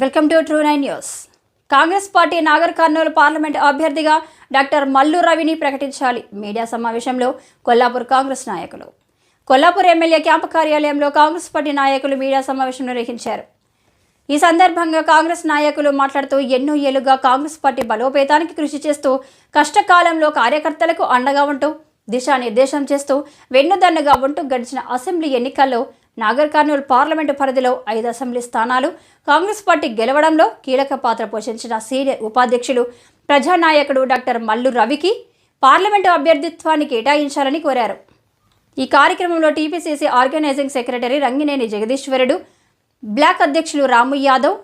Welcome to true nine news. Congress party Nagar Kurnool parliament అభ్యర్థిగా doctor Mallu రవిని ప్రకటించాలి media సమావేశంలో కొల్లాపూర్ కాంగ్రెస్ నాయకులు. కొల్లాపూర్ ఎమ్మెల్యే క్యాంపు కార్యాలయంలో కాంగ్రెస్ పార్టీ నాయకులు మీడియా సమావేశం నిర్వహించారు. ఈ సందర్భంగా కాంగ్రెస్ నాయకులు మాట్లాడుతూ ఎన్నో ఏళ్ళుగా కాంగ్రెస్ పార్టీ బలోపేతానికి కృషి చేస్తూ కష్టకాలంలో కార్యకర్తలకు అండగా ఉంటూ దిశానిర్దేశం చేస్తూ వెన్నుదన్నుగా ఉంటూ గడిచిన అసెంబ్లీ ఎన్నికల్లో నాగర్ కర్నూలు పార్లమెంటు పరిధిలో ఐదు అసెంబ్లీ స్థానాలు కాంగ్రెస్ పార్టీ గెలవడంలో కీలక పాత్ర పోషించిన సీనియర్ ఉపాధ్యక్షులు ప్రజానాయకుడు డాక్టర్ మల్లు రవికి పార్లమెంటు అభ్యర్థిత్వాన్ని కేటాయించాలని కోరారు. ఈ కార్యక్రమంలో TPCC organising secretary Rangineni Jagadeeshwarudu block అధ్యక్షులు రాము యాదవ్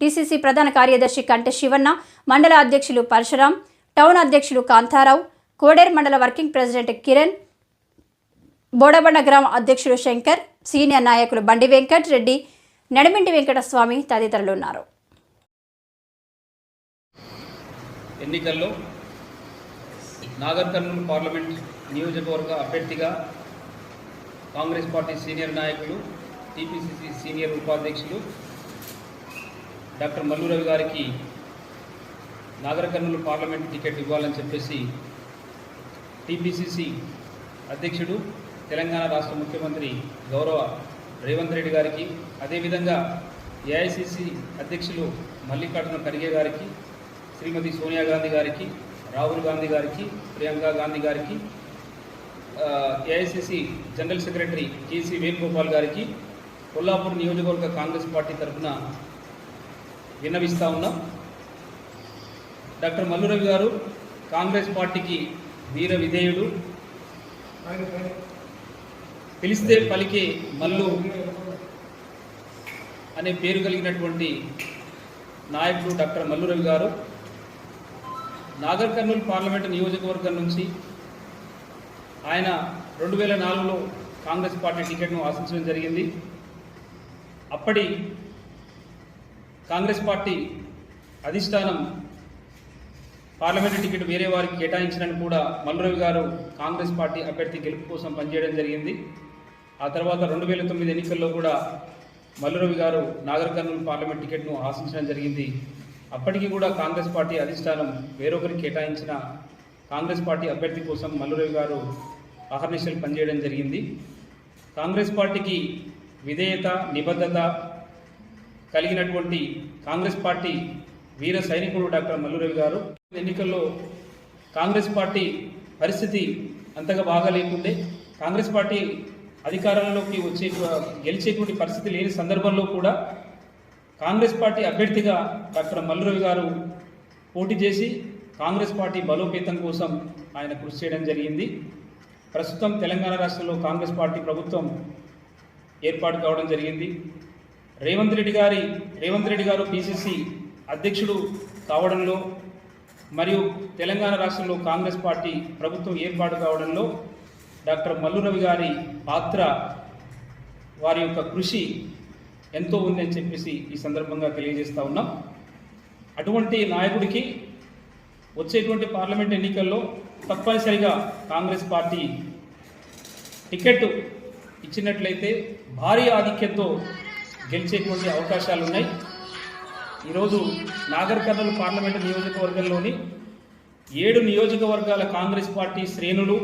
టీసీసీ ప్రధాన కార్యదర్శి కంటె శివన్న మండల అధ్యక్షులు పరశురాం టౌన్ అధ్యక్షులు కాంతారావు కోడేరు మండల వర్కింగ్ ప్రెసిడెంట్ కిరణ్ బోడబండ గ్రామ అధ్యక్షుడు శంకర్ సీనియర్ నాయకులు బండి వెంకట్ రెడ్డి నడిమింటి వెంకటస్వామి తదితరులు ఉన్నారు. ఎన్నికల్లో నాగర్ కర్నూలు పార్లమెంట్ నియోజకవర్గ అభ్యర్థిగా కాంగ్రెస్ పార్టీ సీనియర్ నాయకులు టీపీసీసీ సీనియర్ ఉపాధ్యక్షులు డాక్టర్ మల్లు రవి గారికి నాగర్ కర్నూలు పార్లమెంట్ టికెట్ ఇవ్వాలని చెప్పేసి టీపీసీసీ అధ్యక్షుడు తెలంగాణ రాష్ట్ర ముఖ్యమంత్రి గౌరవ రేవంత్ రెడ్డి గారికి అదేవిధంగా ఏఐసిసి అధ్యక్షులు మల్లికార్జున ఖర్గే గారికి శ్రీమతి సోనియా గాంధీ గారికి రాహుల్ గాంధీ గారికి ప్రియాంక గాంధీ గారికి AICC general secretary KC Venugopal గారికి కొల్లాపూర్ నియోజకవర్గ కాంగ్రెస్ పార్టీ తరఫున విన్నవిస్తా ఉన్నాం. డాక్టర్ మల్లురవి గారు కాంగ్రెస్ పార్టీకి వీర విధేయుడు. పిలిస్తే పలికే మల్లు అనే పేరు కలిగినటువంటి నాయకుడు డాక్టర్ మల్లురవి గారు. నాగర్ కర్నూలు పార్లమెంటు నియోజకవర్గం నుంచి ఆయన రెండు వేల నాలుగులో కాంగ్రెస్ పార్టీ టికెట్ను ఆశించడం జరిగింది. అప్పటి కాంగ్రెస్ పార్టీ అధిష్టానం పార్లమెంటు టికెట్ వేరే వారికి కేటాయించినని కూడా మల్లురవి గారు కాంగ్రెస్ పార్టీ అభ్యర్థి గెలుపు కోసం పనిచేయడం జరిగింది. ఆ తర్వాత రెండు వేల తొమ్మిది ఎన్నికల్లో కూడా మల్లురవి గారు నాగర్ కర్నూలు పార్లమెంట్ టికెట్ను ఆశించడం జరిగింది. అప్పటికి కూడా కాంగ్రెస్ పార్టీ అధిష్టానం వేరొకరికి కేటాయించిన కాంగ్రెస్ పార్టీ అభ్యర్థి కోసం మల్లురవి గారు అహర్నిశలు పనిచేయడం జరిగింది. కాంగ్రెస్ పార్టీకి విధేయత నిబద్ధత కలిగినటువంటి కాంగ్రెస్ పార్టీ వీర సైనికుడు డాక్టర్ మల్లురవి గారు. ఎన్నికల్లో కాంగ్రెస్ పార్టీ పరిస్థితి అంతగా బాగా లేకుండే కాంగ్రెస్ పార్టీ అధికారంలోకి వచ్చే గెలిచేటువంటి పరిస్థితి లేని సందర్భంలో కూడా కాంగ్రెస్ పార్టీ అభ్యర్థిగా డాక్టర్ మల్లురవి గారు పోటీ చేసి కాంగ్రెస్ పార్టీ బలోపేతం కోసం ఆయన కృషి చేయడం జరిగింది. ప్రస్తుతం తెలంగాణ రాష్ట్రంలో కాంగ్రెస్ పార్టీ ప్రభుత్వం ఏర్పాటు కావడం జరిగింది. రేవంత్ రెడ్డి గారి రేవంత్ రెడ్డి గారు పిసిసి అధ్యక్షుడు కావడంలో మరియు తెలంగాణ రాష్ట్రంలో కాంగ్రెస్ పార్టీ ప్రభుత్వం ఏర్పాటు కావడంలో డాక్టర్ మల్లురవి గారి పాత్ర వారి యొక్క కృషి ఎంతో ఉందని చెప్పేసి ఈ సందర్భంగా తెలియజేస్తూ ఉన్నాం. అటువంటి నాయకుడికి వచ్చేటువంటి పార్లమెంట్ ఎన్నికల్లో తప్పనిసరిగా కాంగ్రెస్ పార్టీ టికెట్ ఇచ్చినట్లయితే భారీ ఆధిక్యంతో గెలిచేటువంటి అవకాశాలు ఉన్నాయి ఈరోజు నాగర్ కర్నూలు పార్లమెంటు నియోజకవర్గంలోని ఏడు నియోజకవర్గాల కాంగ్రెస్ పార్టీ శ్రేణులు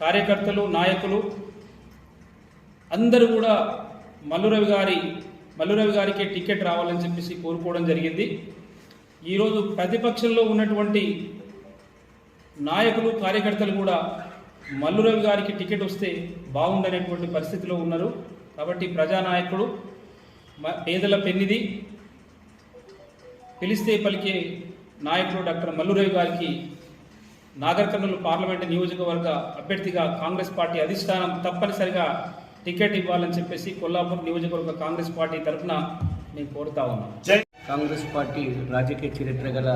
కార్యకర్తలు నాయకులు అందరూ కూడా మల్లురవి గారి మల్లురవి గారికి టికెట్ రావాలని చెప్పేసి కోరుకోవడం జరిగింది. ఈరోజు ప్రతిపక్షంలో ఉన్నటువంటి నాయకులు కార్యకర్తలు కూడా మల్లురవి గారికి టికెట్ వస్తే బాగుండనేటువంటి పరిస్థితిలో ఉన్నారు. కాబట్టి ప్రజానాయకుడు పేదల పెన్నిది పిలిస్తే పలికే నాయకుడు డాక్టర్ మల్లురవి గారికి నాగర్ కర్నూలు పార్లమెంటు నియోజకవర్గ అభ్యర్థిగా కాంగ్రెస్ పార్టీ అధిష్టానం తప్పనిసరిగా టికెట్ ఇవ్వాలని చెప్పేసి కొల్లాపూర్ నియోజకవర్గ కాంగ్రెస్ పార్టీ తరఫున నేను కోరుతా ఉన్నాను కాంగ్రెస్ పార్టీ రాజకీయ చరిత్ర గల